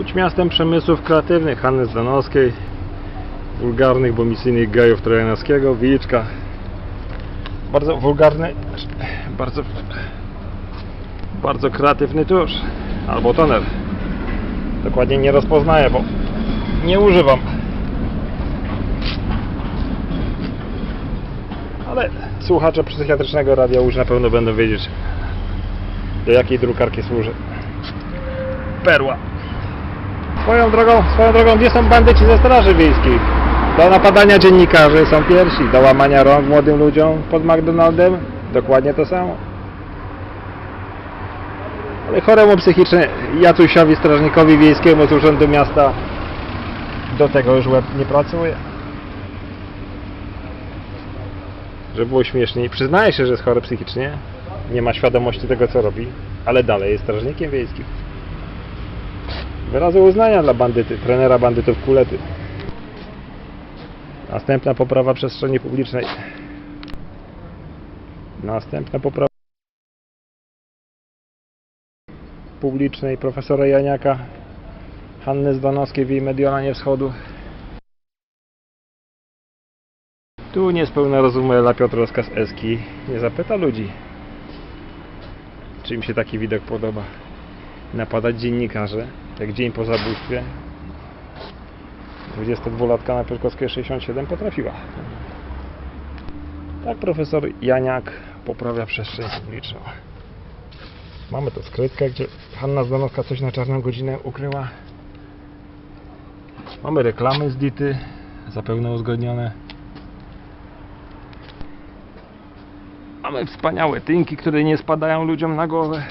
Łódź miastem przemysłów kreatywnych Hanny Zdanowskiej, wulgarnych, bomisyjnych gejów trojanowskiego, Wiczka. Bardzo wulgarny, bardzo, bardzo kreatywny tusz, albo toner. Dokładnie nie rozpoznaję, bo nie używam. Ale słuchacze psychiatrycznego radia już na pewno będą wiedzieć, do jakiej drukarki służy. Perła. Swoją drogą, swoją drogą, gdzie są bandyci ze straży wiejskiej? Do napadania dziennikarzy są pierwsi, do łamania rąk młodym ludziom pod McDonaldem dokładnie to samo. Ale choremu psychicznie Jacusiowi, strażnikowi wiejskiemu z urzędu miasta do tego już łeb nie pracuje. Żeby było śmieszniej, przyznaje się, że jest chory psychicznie, nie ma świadomości tego co robi, ale dalej jest strażnikiem wiejskim. Wyrazy uznania dla bandyty, trenera bandytów kulety. Następna poprawa przestrzeni publicznej. Następna poprawa publicznej profesora Janiaka, Hanny Zdanowskiej w jej Mediolanie Wschodu. Tu niespełna rozumu Ela Piotrowska z Eski nie zapyta ludzi, czy im się taki widok podoba. Napadać dziennikarzy, jak dzień po zabójstwie 22-latka na Piotrkowskiej 67 potrafiła. Tak profesor Janiak poprawia przestrzeń publiczną. Mamy tu skrytkę, gdzie Hanna Zdanowska coś na czarną godzinę ukryła. Mamy reklamy z Dity, zapewne uzgodnione. Mamy wspaniałe tynki, które nie spadają ludziom na głowę.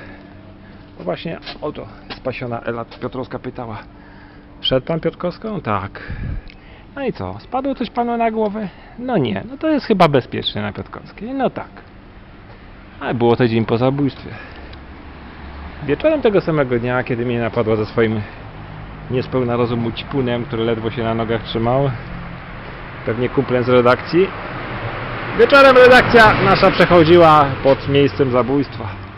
No właśnie o to spasiona Ela Piotrowska pytała. Szedł pan Piotrkowską? Tak. No i co? Spadło coś panu na głowę? No nie. No to jest chyba bezpieczne na Piotrkowskiej. No tak. Ale było to dzień po zabójstwie. Wieczorem tego samego dnia, kiedy mnie napadła ze swoim niespełna rozumu ćpunem, który ledwo się na nogach trzymał, pewnie kumplem z redakcji, wieczorem redakcja nasza przechodziła pod miejscem zabójstwa.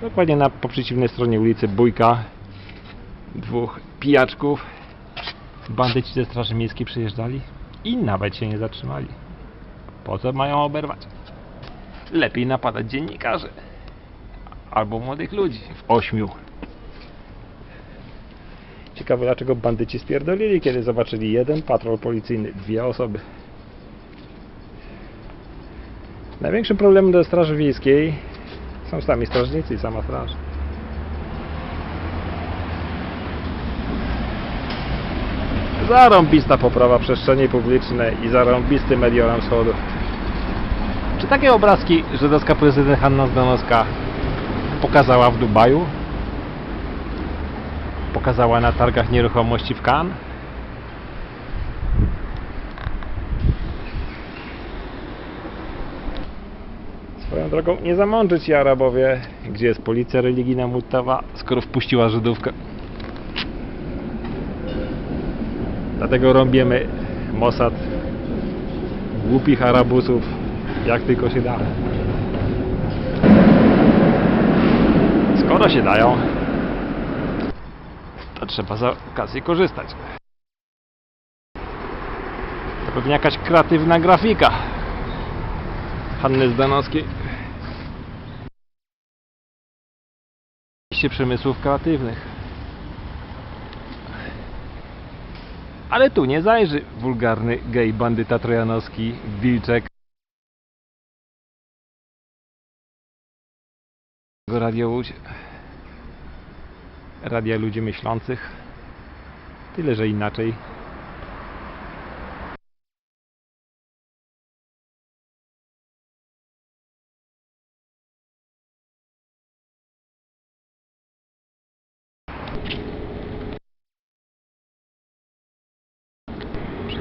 Dokładnie na po przeciwnej stronie ulicy Bójka. Dwóch pijaczków. Bandyci ze Straży Miejskiej przyjeżdżali i nawet się nie zatrzymali. Po co mają oberwać? Lepiej napadać dziennikarzy. Albo młodych ludzi w ośmiu. Ciekawe dlaczego bandyci spierdolili, kiedy zobaczyli jeden patrol policyjny, dwie osoby. Największym problemem do Straży Wiejskiej są sami strażnicy i sama straż. Zarąbista poprawa przestrzeni publicznej i zarąbisty Mediolan Wschodu. Czy takie obrazki żydowska prezydent Hanna Zdanowska pokazała w Dubaju? Pokazała na targach nieruchomości w Cannes? Drogą, nie zamądrzyć się Arabowie, gdzie jest policja religijna Muttawa, skoro wpuściła Żydówkę. Dlatego rąbiemy Mossad głupich Arabusów, jak tylko się da. Skoro się dają, to trzeba z okazji korzystać. To pewnie jakaś kreatywna grafika. Hanny Zdanowskiej. Mieście przemysłów kreatywnych. Ale tu nie zajrzy wulgarny gej bandyta trojanowski, Wilczek. Radio Łódź. Radia ludzi myślących. Tyle, że inaczej.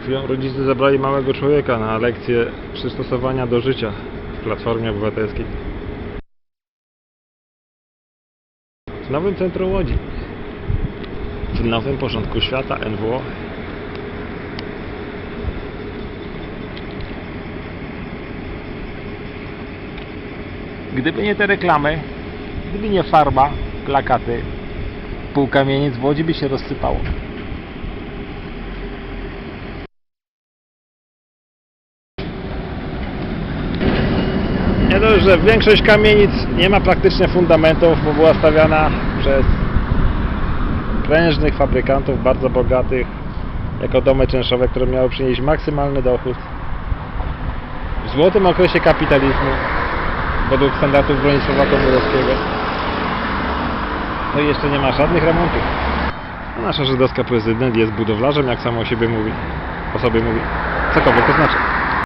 Rodzice zabrali małego człowieka na lekcję przystosowania do życia w Platformie Obywatelskiej. W nowym centrum Łodzi. W nowym porządku świata NWO. Gdyby nie te reklamy, gdyby nie farba, plakaty, pół kamienic w Łodzi by się rozsypało. Że większość kamienic nie ma praktycznie fundamentów, bo była stawiana przez prężnych fabrykantów, bardzo bogatych, jako domy czynszowe, które miały przynieść maksymalny dochód. W złotym okresie kapitalizmu, według standardów Bronisława Komorowskiego. No i jeszcze nie ma żadnych remontów. Nasza żydowska prezydent jest budowlarzem, jak samo o siebie mówi. O sobie mówi. Cokolwiek to znaczy.